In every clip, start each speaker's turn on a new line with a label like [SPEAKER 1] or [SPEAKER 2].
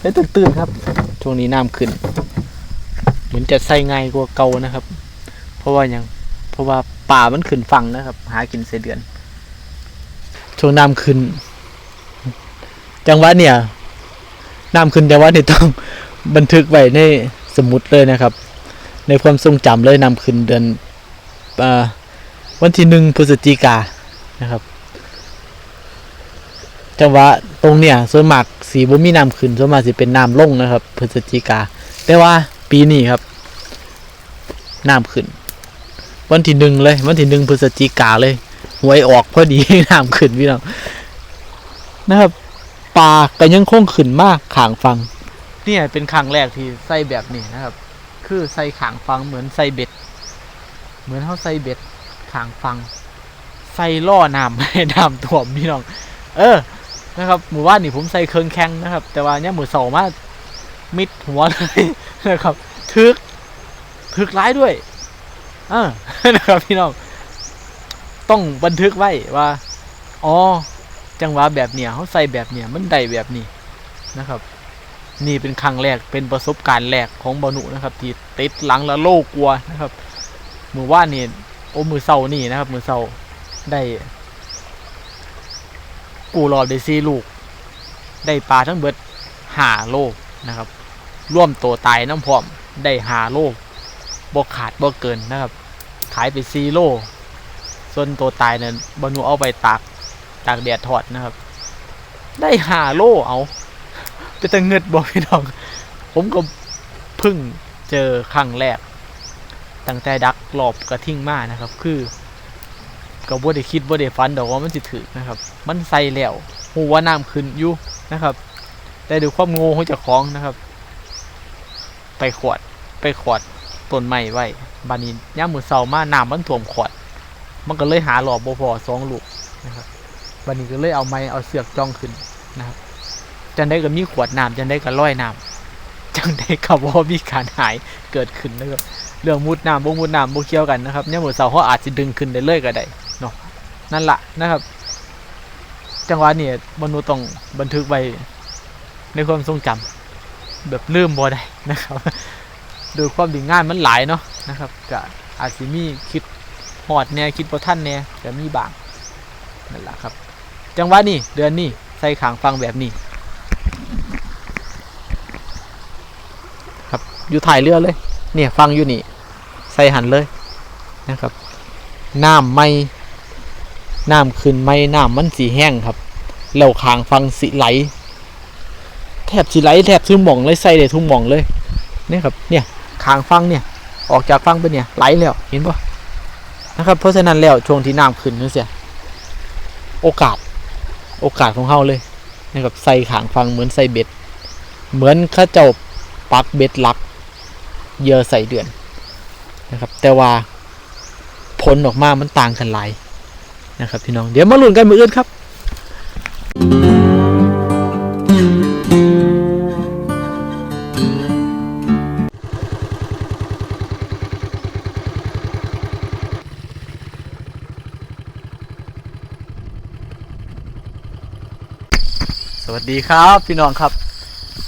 [SPEAKER 1] ได้ตื่นๆครับ ช่วงนี้น้ำขึ้น เหมือนจะใส่ง่ายกว่าเก่านะครับ เพราะว่ายังเพราะว่าป่ามันขึ้นฝั่งนะครับ หากินเสเดือน ช่วงน้ำขึ้น จังหวะเนี่ยน้ำขึ้นแต่ว่านี่ต้องบันทึกไว้ในสมุดเลยนะครับ ในความทรงจำเลยน้ำขึ้นเดือนอวันที่หนึ่งพฤศจิกานะครับ จังหวะตรงเนี่ยส่วนมาก สีบ่มีน้ำขึ้นส่วนมากสิเป็นน้ำลงนะครับพฤศจิกา แต่ว่าปีนี้ครับน้ำขึ้น วันที่หนึ่งเลย วันที่หนึ่งพฤศจิกาเลยหวยออกพอดีน้ำขึ้นพี่น้องนะครับปลาก็ยังคงขึ้นมากขางฟังเนี่ยเป็นครั้งแรกที่ใส่แบบนี้นะครับ คือใส่ขางฟังเหมือนใส่เบ็ด เหมือนเขาใส่เบ็ดขางฟังใส่ล่อน้ำให้น้ำท่วมพี่น้อง เออ นะครับหมู่บ้านนี่ผมใส่เครื่องแข้งนะครับ แต่ว่าเนี่ยหมู่เสามามิดหัวเลยนะครับทึกทึกร้ายด้วยเออนะครับพี่น้องต้องบันทึกไว้ว่า อ๋อ จังหวะแบบเนี้ยเขาใส่แบบเนี้ยมันได้แบบนี้นะครับ นี่เป็นครั้งแรกเป็นประสบการณ์แรกของบอนุนะครับ ที่ติดหลังและโลกกลัวนะครับ มือว่านี่โอ้มือเศร้านี่นะครับ มือเศร้าได้ กูรอบได้ซีลูก ได้ปลาทั้งเบิดหาโลนะครับ ร่วมตัวตายน้ำพร้อมได้หาโลบ่ขาดบ่เกินนะครับ ขายไปซีโลส่วนตัวตายเนี่ยบนุเอาไปตากตากแดดทอดนะครับ ได้หาโลเอาเป็นตะเงิดบอกพี่น้อง ผมก็เพิ่งเจอครั้งแรกตั้งแต่ดักหลอบกระทิ่งมานะครับ คือ ก็บ่ได้คิดบ่ได้ฝันดอกว่ามันสิถือนะครับ มันใส่แล้วหูว่าน้ำขึ้นอยู่นะครับ แต่ดูความโง่ของเจ้าของนะครับ ไปขวดไปขวดต้นไม้ไว้บานี้ย่ามือเสามาน้ำมันท่วมขวด มันก็เลยหาหลอบบ่พอสองลูกนะครับบานี้ก็เลยเอาไม้เอาเสือกจ้องขึ้นนะครับจังได้ก็มีขวดน้ำจังได้ก็ร้อยน้ำจังได้ก็บ่ามีการหายเกิดขึ้นนะครับเรื่องมุดน้ำบ่มุดน้ำบ่เกี่ยวกันนะครับเนี่ยหมดเสาเขาอาจจะดึงขึ้นได้เลยก็ได้ นาะนั่นละนะครับ จังหวะนี้มนุษย์ต้องบันทึกไว้ในความทรงจำแบบลืมบ่ได้นะครับโดยความดีงานมันหลายเนาะนะครับก็อาจสิมีคิดหอดแน่คิดบ่ทันแน่ก็มีบางนั่นละครับ จังหวะนี้เดือนนี้ใส่ขางฟังแบบนี้ ครับอยู่ถ่ายเรือเลย เนี่ยฟังอยู่นี่ ใส่หันเลยนะครับน้ำไม่ น้ำขึ้นไม่น้ำมันสีแห้งครับแล้วขางฟังสีไหล แทบสีไหลแทบทุ่มหม่องเลยใส่เลยทุ่มหม่องเลยนี่ครับเนี่ยขางฟังเนี่ยออกจากฟังไปเนี่ยไหลแล้วเห็นปะนะครับเพราะฉะนั้นแล้วช่วงที่น้ำขึ้นนั่นเสียโอกาสโอกาสของเฮาเลยนะครับใส่ขางฟังเหมือนใส่เบ็ด เหมือนข้าเจ้าปักเบ็ดหลักเยอใส่เดือนนะครับ แต่ว่าผลออกมามันต่างกันหลาย นะครับพี่น้องเดี๋ยวมาลุ้นกันมืออื่นครับ สวัสดีครับพี่น้องครับ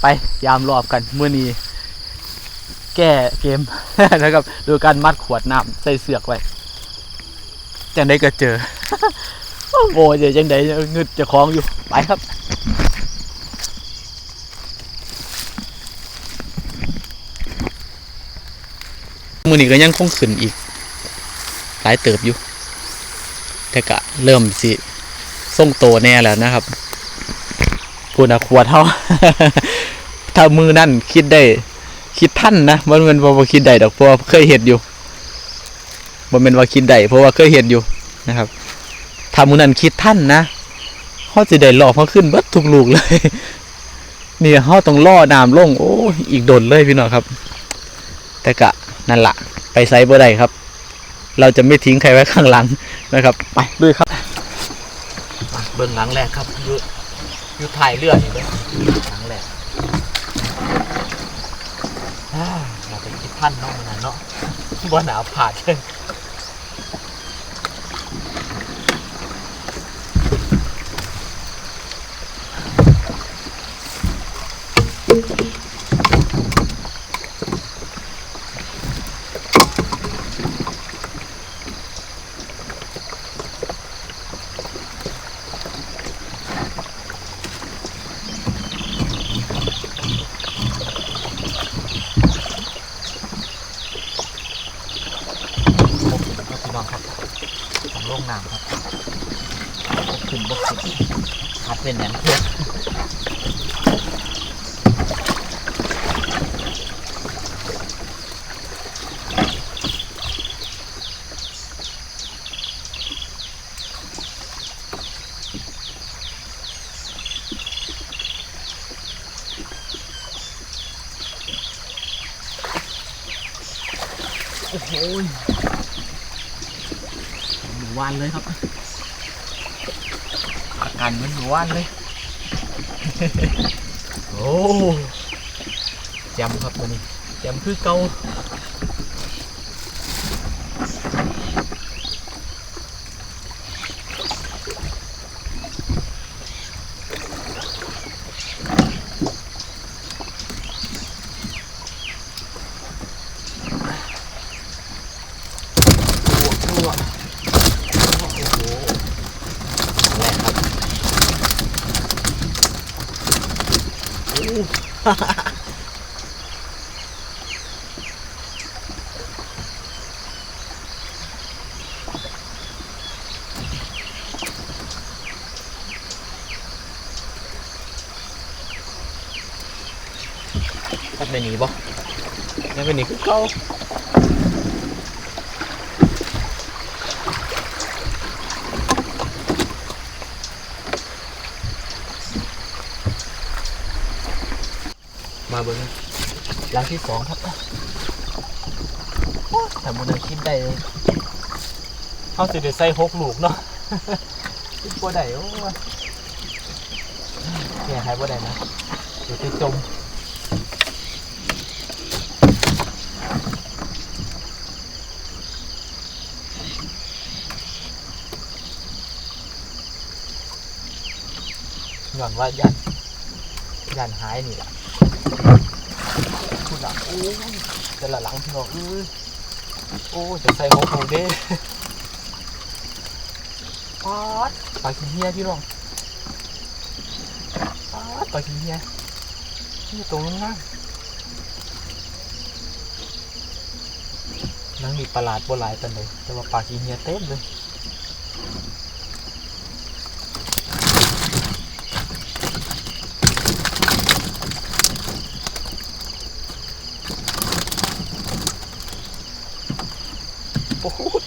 [SPEAKER 1] ไปยามรอบกันเมื่อนี้ แก้เกม นะครับโดยการมัดขวดน้ำใส่เสือกไว้ จังได้ก็เจอโอ้ยเดี๋ยวจังได้เงึดจะคล้องอยู่ ไปครับ มือนี้ก็ยังคงขึ้นอีก หลายเติบอยู่ แต่ก็เริ่มสิส่งโตแน่แล้วนะครับพูดนะขวดเท่า ถ้ามือนั่นคิดได้ คิดท่านนะมันเป็นว่าบ่คิดได้ดอกเพราะว่าเคยเห็นอยู่ มันเป็นว่าคิดได้เพราะว่าเคยเห็นอยู่นะครับถ้ามือนั่นคิดท่านนะเขาจะได้หลอกเขาขึ้นเบิดทุกลูกเลยเนี่ยเขาต้องล่อน้ำลงโอ้อีกโดนเลยพี่น้องครับ แต่กะนั่นละไปไซบ่ได้ครับ เราจะไม่ทิ้งใครไว้ข้างหลังนะครับ ไปด้วยครับ เบื้องหลังแรกครับอยู่อยู่ถ่ายเรือนี่เลยหลังแรกอ่าเราไปคิดท่านเนาะมันนะเนาะบ่หนาวผาดเลย ครับ พี่น้องครับของโล่งน้ำครับขึ้นบกขึ้นพัดเป็นแหนมเพื่อ โอ้โหหมูวานเลยครับ อาการเหมือนหมูวานเลย โอ้แจมครับตัวนี้แจมคือเกาตัวตัวโอ้โหแรงครับโอ้ ตัดไปหนีบ่ยังไปหนีคือเก่ามาเบิ้ง หลังที่สองครับแต่บุญคิดได้เลยเขาสิได้ใส่หกลูกเนาะคิดบ่ได้โอ้ยแก่หายบ่ได้นะเดี๋ยวจะจมย้อนว่ายันยันหายนี่แหละ หลังโอ้ยแต่ละหลังพี่น้องเอ้ยโอ้ยจะใส่หกหูเด้ป๊าดปลาขี้เหี้ยพี่น้องป๊าดปลาขี้เหี้ยนี่ตรงนั้นนะนั่งมีประหลาดโบหลายปันเลยแต่ว่าปลาขี้เหี้ยเต็มเลย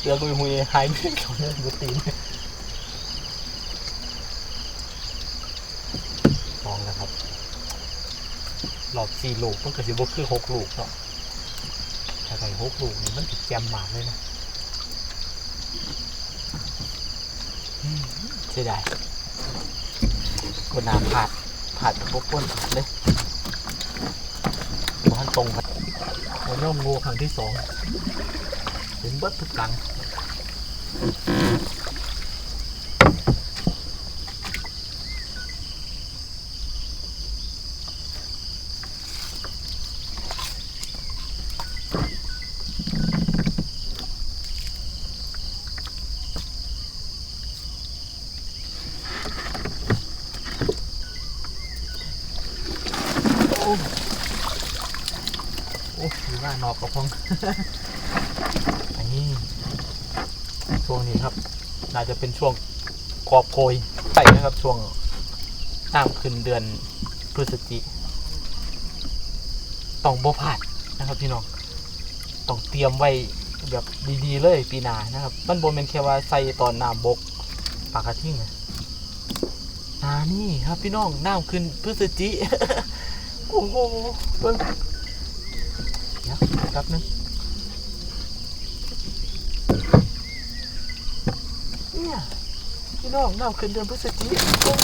[SPEAKER 1] โอ้โหเดี๋ยวลุยมุยหายไปก่อนเลยดูตีนลองนะครับ หลอดสี่ลูกมันก็สิบวคือหกลูกเนาะถ้าใส่หกลูกนี่มันติดแจมหมากเลยนะเสียดายกดน้ำผาดผาดพวกก้นเลยมันตรงครับมันเริ่มงูครั้งที่สองเห็นเบิดทุกครั้ง Mm-hmm. ช่วงนี้ครับ น่าจะเป็นช่วงกอบโกยใส่นะครับ ช่วงน้ำขึ้นเดือนพฤศจิต้องบ่พลาดนะครับ พี่น้องต้องเตรียมไว้แบบดีๆเลยปีหน้านะครับ มันบนเป็นแค่ว่าใส่ตอนน้ำบกปากกระทิ่งนะอ่านี่ครับพี่น้องน้ำขึ้นพฤศจิโอ้โหเบิ่งเดี๋ยวแป๊บนึง เนี่ยพี่น้องน้ำขึ้นเดือนพฤศจิกายน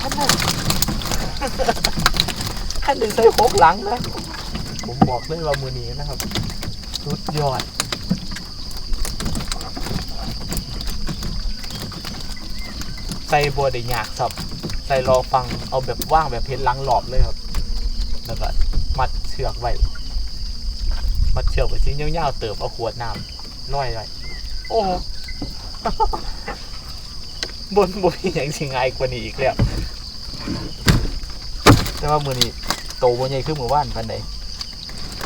[SPEAKER 1] ท่านน่ะท่านหนึ่งใส่หกหลังนะ ผมบอกเลยว่ามือนี้นะครับ สุดยอด ใส่บัวได้ยากครับ ใส่รอฟังเอาแบบว่างแบบเพชรล้างหลอบเลยครับ แล้วก็ ชือกไว้มัดเชือกไว้ชิ้นยาวๆเติมเอาขวดน้ำร้อยไว้โอ้โหบนบนอย่างสิง่ายกว่านี้อีกแล้วแต่ว่ามือนี้โตบนใหญ่ขึ้นมือว่านปันใด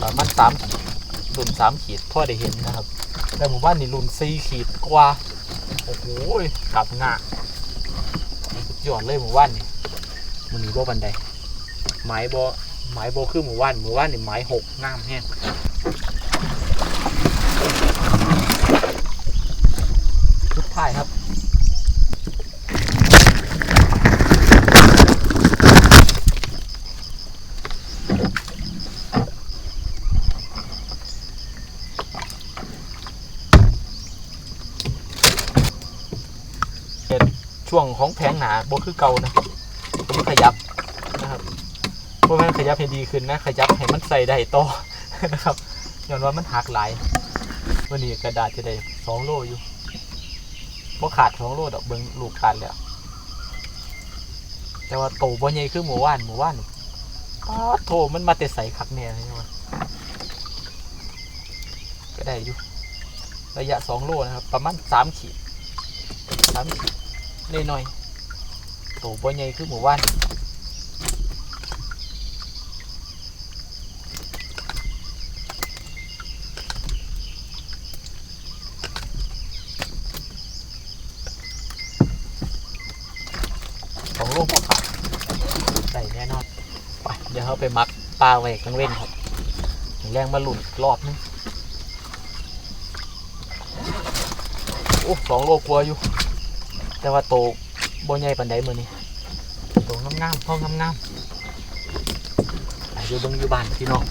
[SPEAKER 1] ประมันสามรุ่นสามขีดพ่อได้เห็นนะครับ แต่หมู่บ้านนี่รุ่นสี่ขีดกว่า โอ้โหกลับงาสุดยอดเลยหมู่บ้านนี่มันนี้บ่บันไดไม้บ่ ไม้บ่คือหมู่บ้านหมู่บ้านนี่ไม้หกงามแฮงสุดท้ายครับเป็นช่วงของแผงหนาโบคือเก่านะผมขยับ เพราะมันขยับให้ดีขึ้นนะ ขยับให้มันใส่ได้ต่อนะครับย้อนว่ามันหักหลายวันนี้กระดาษจะได้สองโลอยู่บ่ขาดสองโลดอกเบิ้งลูกขาดแล้วแต่ว่าโตบ่ใหญ่คือหมู่ว่านหมู่ว่านป๊าดโถมันมาแต่ใส่คักเนี่ยใช่ไหมก็ได้อยู่ระยะสองโลนะครับ ประมาณสามขีดสามขีดเล่น้อยโตบ่ใหญ่คือหมู่บ้านสองโลพอขาดได้แน่นอนไปเดี๋ ยวเขาไปมักปลาไว้กลางเว้นครับแรงมาหลุดรอบนึงโอ้สองโลกลัวอยู่ แต่ว่าโตบ่ใหญ่ปันไดมือนี่โตงามๆพ่องามๆอยุเบิ่งอยู่บ้านพี่น้อง